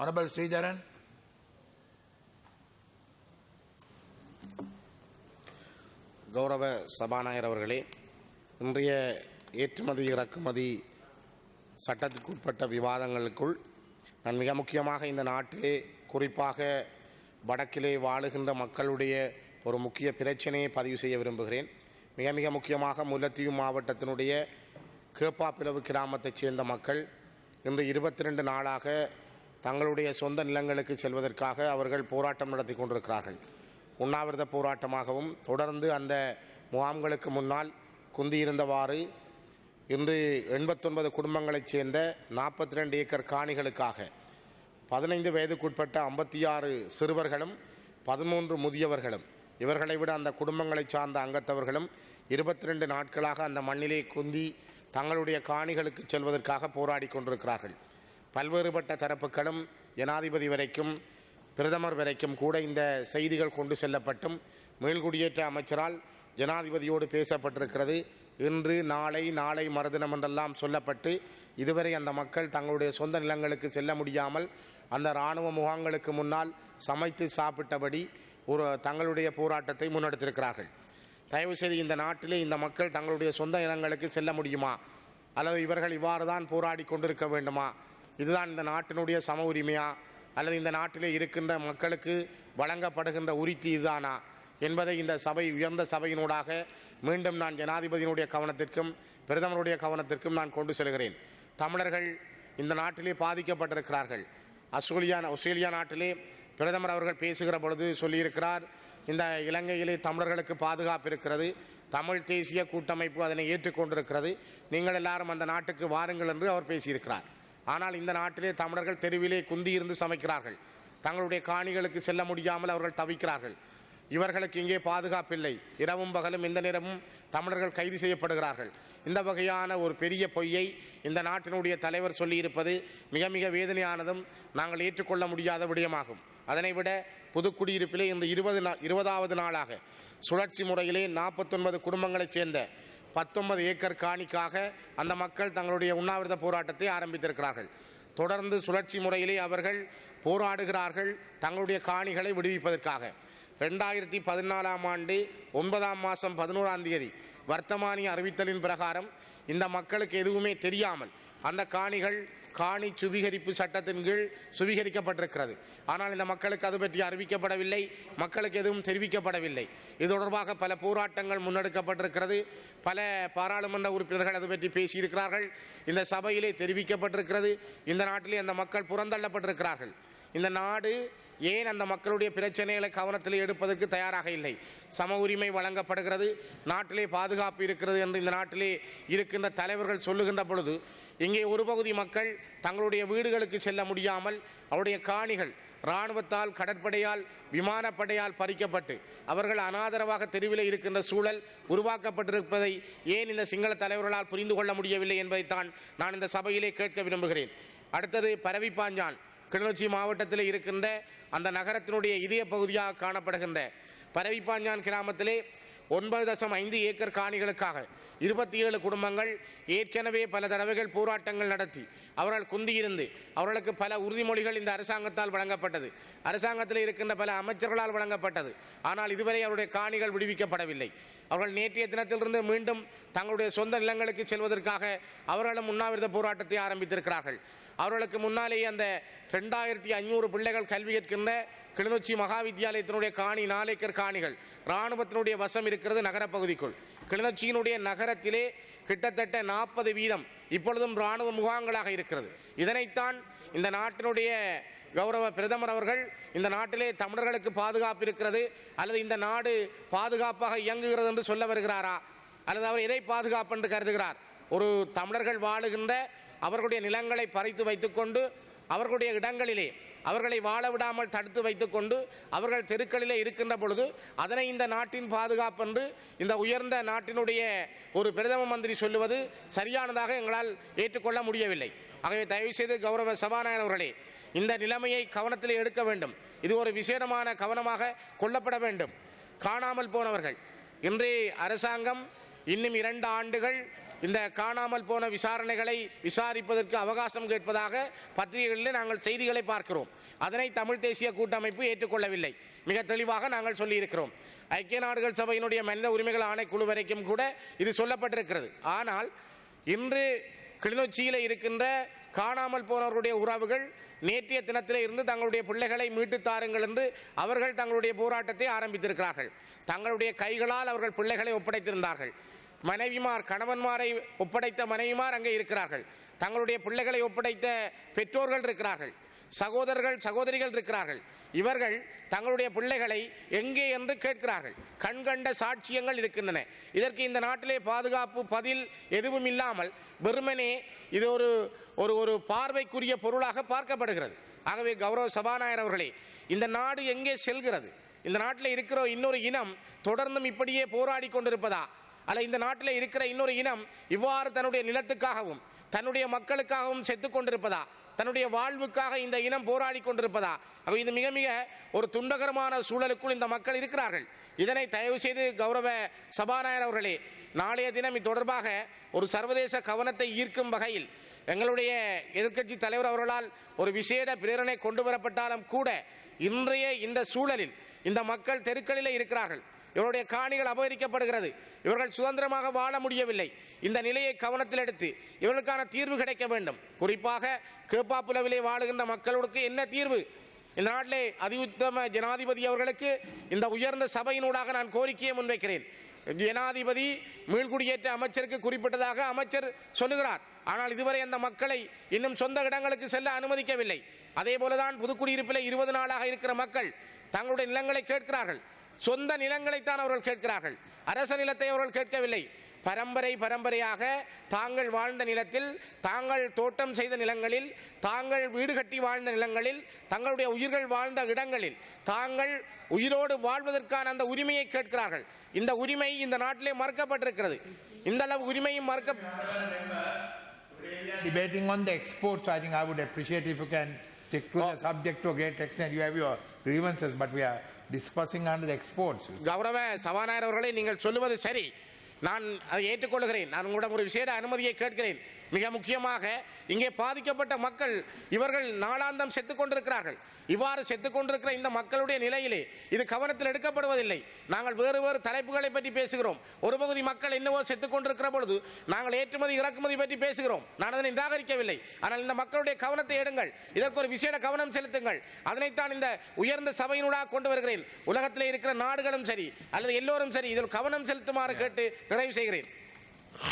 Honorable Sridharan. கௌரவ சபாநாயகர் அவர்களே இன்றைய ஏற்றுமதி இறக்குமதி சட்டத்திற்குட்பட்ட விவாதங்களுக்குள் நான் மிக முக்கியமாக இந்த நாட்டிலே குறிப்பாக வடக்கிலே வாழுகின்ற மக்களுடைய ஒரு முக்கிய பிரச்சனையை பதிவு செய்ய விரும்புகிறேன் மிக மிக முக்கியமாக முல்லத்தீவு மாவட்டத்தினுடைய கேப்பாப்பிளவு கிராமத்தைச் சேர்ந்த மக்கள் இன்று இருபத்தி ரெண்டு நாளாக தங்களுடைய சொந்த நிலங்களுக்கு செல்வதற்காக அவர்கள் போராட்டம் நடத்தி கொண்டிருக்கிறார்கள். உண்ணாவிரத போராட்டமாகவும் தொடர்ந்து அந்த முகாம்களுக்கு முன்னால் குந்தியிருந்தவாறு இன்று எண்பத்தொன்பது குடும்பங்களைச் சேர்ந்த நாற்பத்தி ரெண்டு ஏக்கர் காணிகளுக்காக பதினைந்து வயதுக்குட்பட்ட ஐம்பத்தி ஆறு சிறுவர்களும் பதிமூன்று முதியவர்களும் இவர்களை விட அந்த குடும்பங்களைச் சார்ந்த அங்கத்தவர்களும் இருபத்தி ரெண்டு நாட்களாக அந்த மண்ணிலே குந்தி தங்களுடைய காணிகளுக்கு செல்வதற்காக போராடி கொண்டிருக்கிறார்கள். பல்வேறுபட்ட தரப்புகளும் ஜனாதிபதி வரைக்கும் பிரதமர் வரைக்கும் கூட இந்த செய்திகள் கொண்டு செல்லப்பட்டும். மேல்குடியேற்ற அமைச்சரால் ஜனாதிபதியோடு பேசப்பட்டிருக்கிறது. இன்று நாளை நாளை மறுதினம் என்றெல்லாம் சொல்லப்பட்டு இதுவரை அந்த மக்கள் தங்களுடைய சொந்த நிலங்களுக்கு செல்ல முடியாமல் அந்த இராணுவ முகாங்களுக்கு முன்னால் சமைத்து சாப்பிட்டபடி ஒரு தங்களுடைய போராட்டத்தை முன்னெடுத்திருக்கிறார்கள். தயவுசெய்து இந்த நாட்டிலே இந்த மக்கள் தங்களுடைய சொந்த நிலங்களுக்கு செல்ல முடியுமா? அல்லது இவர்கள் இவ்வாறு தான் போராடி கொண்டிருக்க வேண்டுமா? இதுதான் இந்த நாட்டினுடைய சம உரிமையா? அல்லது இந்த நாட்டிலே இருக்கின்ற மக்களுக்கு வழங்கப்படுகின்ற உரித்தி இதுதானா? என்பதை இந்த சபை உயர்ந்த சபையினூடாக மீண்டும் நான் ஜனாதிபதியினுடைய கவனத்திற்கும் பிரதமருடைய கவனத்திற்கும் நான் கொண்டு செல்கிறேன். தமிழர்கள் இந்த நாட்டிலே பாதிக்கப்பட்டிருக்கிறார்கள். ஆஸ்திரேலியா ஆஸ்திரேலியா நாட்டிலே பிரதமர் அவர்கள் பேசுகிற பொழுது சொல்லியிருக்கிறார் இந்த இலங்கையிலே தமிழர்களுக்கு பாதுகாப்பு இருக்கிறது தமிழ் தேசிய கூட்டமைப்பு அதனை ஏற்றுக்கொண்டிருக்கிறது நீங்கள் எல்லாரும் அந்த நாட்டுக்கு வாருங்கள் என்று அவர் பேசியிருக்கிறார். ஆனால் இந்த நாட்டிலே தமிழர்கள் தெருவிலே குந்தியிருந்து சமைக்கிறார்கள். தங்களுடைய காணிகளுக்கு செல்ல முடியாமல் அவர்கள் தவிக்கிறார்கள். இவர்களுக்கு இங்கே பாதுகாப்பில்லை. இரவும் பகலும் இந்த நேரமும் தமிழர்கள் கைது செய்யப்படுகிறார்கள். இந்த வகையான ஒரு பெரிய பொய்யை இந்த நாட்டினுடைய தலைவர் சொல்லியிருப்பது மிக மிக வேதனையானதும் நாங்கள் ஏற்றுக்கொள்ள முடியாத விடயமாகும். அதனை விட புதுக்குடியிருப்பிலே இந்த இருபது நா இருபதாவது நாளாக சுழற்சி முறையிலே நாற்பத்தொன்பது குடும்பங்களைச் சேர்ந்த பத்தொன்பது ஏக்கர் காணிக்காக அந்த மக்கள் தங்களுடைய உண்ணாவிரத போராட்டத்தை ஆரம்பித்திருக்கிறார்கள். தொடர்ந்து சுழற்சி முறையிலே அவர்கள் போராடுகிறார்கள் தங்களுடைய காணிகளை விடுவிப்பதற்காக. ரெண்டாயிரத்தி பதினாலாம் ஆண்டு ஒன்பதாம் மாதம் பதினோராம் தேதி வர்த்தமானி அறிவித்தலின் பிரகாரம் இந்த மக்களுக்கு எதுவுமே தெரியாமல் அந்த காணிகள் காணி சுவீகரிப்பு சட்டத்தின் கீழ் சுவீகரிக்கப்பட்டிருக்கிறது. ஆனால் இந்த மக்களுக்கு அது பற்றி அறிவிக்கப்படவில்லை மக்களுக்கு எதுவும் தெரிவிக்கப்படவில்லை. இது தொடர்பாக பல போராட்டங்கள் முன்னெடுக்கப்பட்டிருக்கிறது. பல பாராளுமன்ற உறுப்பினர்கள் அது பற்றி பேசியிருக்கிறார்கள். இந்த சபையிலே தெரிவிக்கப்பட்டிருக்கிறது. இந்த நாட்டிலே அந்த மக்கள் புறந்தள்ளப்பட்டிருக்கிறார்கள். இந்த நாடு ஏன் அந்த மக்களுடைய பிரச்சனைகளை கவனத்தில் எடுப்பதற்கு தயாராக இல்லை? சம உரிமை வழங்கப்படுகிறது நாட்டிலே பாதுகாப்பு இருக்கிறது என்று இந்த நாட்டிலே இருக்கின்ற தலைவர்கள் சொல்லுகின்ற பொழுது இங்கே ஒரு பகுதி மக்கள் தங்களுடைய வீடுகளுக்கு செல்ல முடியாமல் அவருடைய காணிகள் இராணுவத்தால் கடற்படையால் விமானப்படையால் பறிக்கப்பட்டு அவர்கள் அனாதரவாக தெருவில் இருக்கின்ற சூழல் உருவாக்கப்பட்டிருப்பதை ஏன் இந்த சிங்கள தலைவர்களால் புரிந்து கொள்ள முடியவில்லை என்பதைத்தான் நான் இந்த சபையிலே கேட்க விரும்புகிறேன். அடுத்தது பரவிப்பாஞ்சான் கிளிநொச்சி மாவட்டத்தில் இருக்கின்ற அந்த நகரத்தினுடைய இதய பகுதியாக காணப்படுகின்ற பரவிப்பாஞ்சான் கிராமத்திலே ஒன்பது தசம் ஐந்து ஏக்கர் காணிகளுக்காக இருபத்தி ஏழு குடும்பங்கள் ஏற்கனவே பல தடவைகள் போராட்டங்கள் நடத்தி அவர்கள் குந்தியிருந்து அவர்களுக்கு பல உறுதிமொழிகள் இந்த அரசாங்கத்தால் வழங்கப்பட்டது. அரசாங்கத்தில் இருக்கின்ற பல அமைச்சர்களால் வழங்கப்பட்டது. ஆனால் இதுவரை அவருடைய காணிகள் விடுவிக்கப்படவில்லை. அவர்கள் நேற்றைய தினத்திலிருந்து மீண்டும் தங்களுடைய சொந்த நிலங்களுக்கு செல்வதற்காக அவர்களும் உண்ணாவிரத போராட்டத்தை ஆரம்பித்திருக்கிறார்கள். அவர்களுக்கு முன்னாலேயே அந்த ரெண்டாயிரத்தி ஐநூறு பிள்ளைகள் கல்வி கற்கின்ற கிளிநொச்சி மகாவித்தியாலயத்தினுடைய காணி நாளைக்கர் காணிகள். இராணுவத்தினுடைய வசம் இருக்கிறது நகரப்பகுதிக்குள். கிளிநொச்சியினுடைய நகரத்திலே கிட்டத்தட்ட நாற்பது வீதம் இப்பொழுதும் இராணுவ முகாம்களாக இருக்கிறது. இதனைத்தான் இந்த நாட்டினுடைய கௌரவ பிரதமர் அவர்கள் இந்த நாட்டிலே தமிழர்களுக்கு பாதுகாப்பு இருக்கிறது அல்லது இந்த நாடு பாதுகாப்பாக இயங்குகிறது என்று சொல்ல வருகிறாரா? அல்லது அவர் எதை பாதுகாப்பு என்று கருதுகிறார்? ஒரு தமிழர்கள் வாழுகின்ற அவர்களுடைய நிலங்களை பறித்து வைத்துக்கொண்டு அவர்களுடைய இடங்களிலே அவர்களை வாழ விடாமல் தடுத்து வைத்துக்கொண்டு அவர்கள் தெருக்களிலே இருக்கின்ற பொழுது அதனை இந்த நாட்டின் பாதுகாப்பு என்று இந்த உயர்ந்த நாட்டினுடைய ஒரு பிரதம மந்திரி சொல்லுவது சரியானதாக எங்களால் ஏற்றுக்கொள்ள முடியவில்லை. ஆகவே தயவுசெய்து கௌரவ சபாநாயகர் அவர்களே இந்த நிலைமையை கவனத்தில் எடுக்க வேண்டும். இது ஒரு விசேடமான கவனமாக கொள்ளப்பட வேண்டும். காணாமல் போனவர்கள் இன்றைய அரசாங்கம் இன்னும் இரண்டு ஆண்டுகள் இந்த காணாமல் போன விசாரணைகளை விசாரிப்பதற்கு அவகாசம் கேட்பதாக பத்திரிகைகளில் நாங்கள் செய்திகளை பார்க்கிறோம். அதனை தமிழ் தேசிய கூட்டமைப்பு ஏற்றுக்கொள்ளவில்லை. மிக தெளிவாக நாங்கள் சொல்லியிருக்கிறோம். ஐக்கிய நாடுகள் சபையினுடைய மனித உரிமைகள் ஆணைக்குழு வரைக்கும் கூட இது சொல்லப்பட்டிருக்கிறது. ஆனால் இன்று கிளிநொச்சியில் இருக்கின்ற காணாமல் போனவர்களுடைய உறவுகள் நேற்றைய தினத்தில் இருந்து தங்களுடைய பிள்ளைகளை மீட்டு தாருங்கள் என்று அவர்கள் தங்களுடைய போராட்டத்தை ஆரம்பித்திருக்கிறார்கள். தங்களுடைய கைகளால் அவர்கள் பிள்ளைகளை ஒப்படைத்திருந்தார்கள். மனைவிமார் கணவன்மாரை ஒப்படைத்த மனைவிமார் அங்கே இருக்கிறார்கள். தங்களுடைய பிள்ளைகளை ஒப்படைத்த பெற்றோர்கள் இருக்கிறார்கள். சகோதரர்கள் சகோதரிகள் இருக்கிறார்கள். இவர்கள் தங்களுடைய பிள்ளைகளை எங்கே என்று கேட்கிறார்கள். கண்கண்ட சாட்சியங்கள் இருக்கின்றன. இதற்கு இந்த நாட்டிலே பாதுகாப்பு பதில் எதுவும் இல்லாமல் வெறுமனே இது ஒரு ஒரு ஒரு பார்வைக்குரிய பொருளாக பார்க்கப்படுகிறது. ஆகவே கௌரவ சபாநாயகர் அவர்களே இந்த நாடு எங்கே செல்கிறது? இந்த நாட்டில் இருக்கிற இன்னொரு இனம் தொடர்ந்தும் இப்படியே போராடி கொண்டிருப்பதா? அல்ல இந்த நாட்டில் இருக்கிற இன்னொரு இனம் இவ்வாறு தன்னுடைய நிலத்துக்காகவும் தன்னுடைய மக்களுக்காகவும் செத்து கொண்டிருப்பதா? தன்னுடைய வாழ்வுக்காக இந்த இனம் போராடி கொண்டிருப்பதா? அப்போ இது மிக மிக ஒரு துன்பகரமான சூழலுக்குள் இந்த மக்கள் இருக்கிறார்கள். இதனை தயவு செய்து கௌரவ சபாநாயகர் அவர்களே நாளைய தினம் இது தொடர்பாக ஒரு சர்வதேச கவனத்தை ஈர்க்கும் வகையில் எங்களுடைய எதிர்க்கட்சி தலைவர் அவர்களால் ஒரு விசேட பிரேரணை கொண்டு வரப்பட்டாலும் கூட இன்றைய இந்த சூழலில் இந்த மக்கள் தெருக்களிலே இருக்கிறார்கள். இவருடைய காணிகள் அபகரிக்கப்படுகிறது. இவர்கள் சுதந்திரமாக வாழ முடியவில்லை. இந்த நிலையை கவனத்தில் எடுத்து இவர்களுக்கான தீர்வு கிடைக்க வேண்டும். குறிப்பாக கேப்பாப்புலவிலே வாழுகின்ற மக்களுக்கு என்ன தீர்வு? இந்த நாட்டிலே அதியுத்தம ஜனாதிபதி அவர்களுக்கு இந்த உயர்ந்த சபையினூடாக நான் கோரிக்கையை முன்வைக்கிறேன். ஜனாதிபதி மீள்குடியேற்ற அமைச்சருக்கு குறிப்பிட்டதாக அமைச்சர் சொல்லுகிறார். ஆனால் இதுவரை அந்த மக்களை இன்னும் சொந்த இடங்களுக்கு செல்ல அனுமதிக்கவில்லை. அதே போலதான் புதுக்குடியிருப்பில் இருபது நாளாக இருக்கிற மக்கள் தங்களுடைய நிலங்களை கேட்கிறார்கள். சொந்த நிலங்களைத்தான் அவர்கள் கேட்கிறார்கள். அரச நிலத்தை அவர்கள் கேட்கவில்லை. பரம்பரை பரம்பரையாக தாங்கள் வாழ்ந்த நிலத்தில் தாங்கள் தோட்டம் செய்த நிலங்களில் தாங்கள் வீடு கட்டி வாழ்ந்த நிலங்களில் தங்களுடைய உயிர்கள் வாழ்ந்த இடங்களில் தாங்கள் உயிரோடு வாழ்வதற்கான அந்த உரிமையை கேட்கிறார்கள். இந்த உரிமை இந்த நாட்டிலே மறுக்கப்பட்டிருக்கிறது. இந்த அளவு உரிமையும் மறுக்க Debating on the exports, I think I would appreciate if you can stick to the subject to a great extent. You have your grievances, but we are discussing under the exports. கௌரவ சபாநாயகர் அவர்களே நீங்கள் சொல்லுவது சரி. நான் அதை ஏற்றுக்கொள்கிறேன். நான் உங்களிடம் ஒரு விசேட அனுமதியை கேட்கிறேன். மிக முக்கியமாக இங்கே பாதிக்கப்பட்ட மக்கள் இவர்கள் நாளாந்தம் செத்துக் கொண்டிருக்கிறார்கள் இவ்வாறு செத்துக் கொண்டிருக்கிற இந்த மக்களுடைய நிலையிலே இது கவனத்தில் எடுக்கப்படுவதில்லை. நாங்கள் வேறு வேறு தலைப்புகளை பற்றி பேசுகிறோம். ஒரு பகுதி மக்கள் என்னவோ செத்துக் கொண்டிருக்கிற பொழுது நாங்கள் ஏற்றுமதி இறக்குமதி பற்றி பேசுகிறோம். நான் அதனை நிராகரிக்கவில்லை. ஆனால் இந்த மக்களுடைய கவனத்தை எடுங்கள். இதற்கு ஒரு விசேட கவனம் செலுத்துங்கள். அதனைத்தான் இந்த உயர்ந்த சபையினூடாக கொண்டு வருகிறேன். உலகத்திலே இருக்கிற நாடுகளும் சரி அல்லது எல்லோரும் சரி இதில் கவனம் செலுத்துமாறு கேட்டு நிறைவு செய்கிறேன்.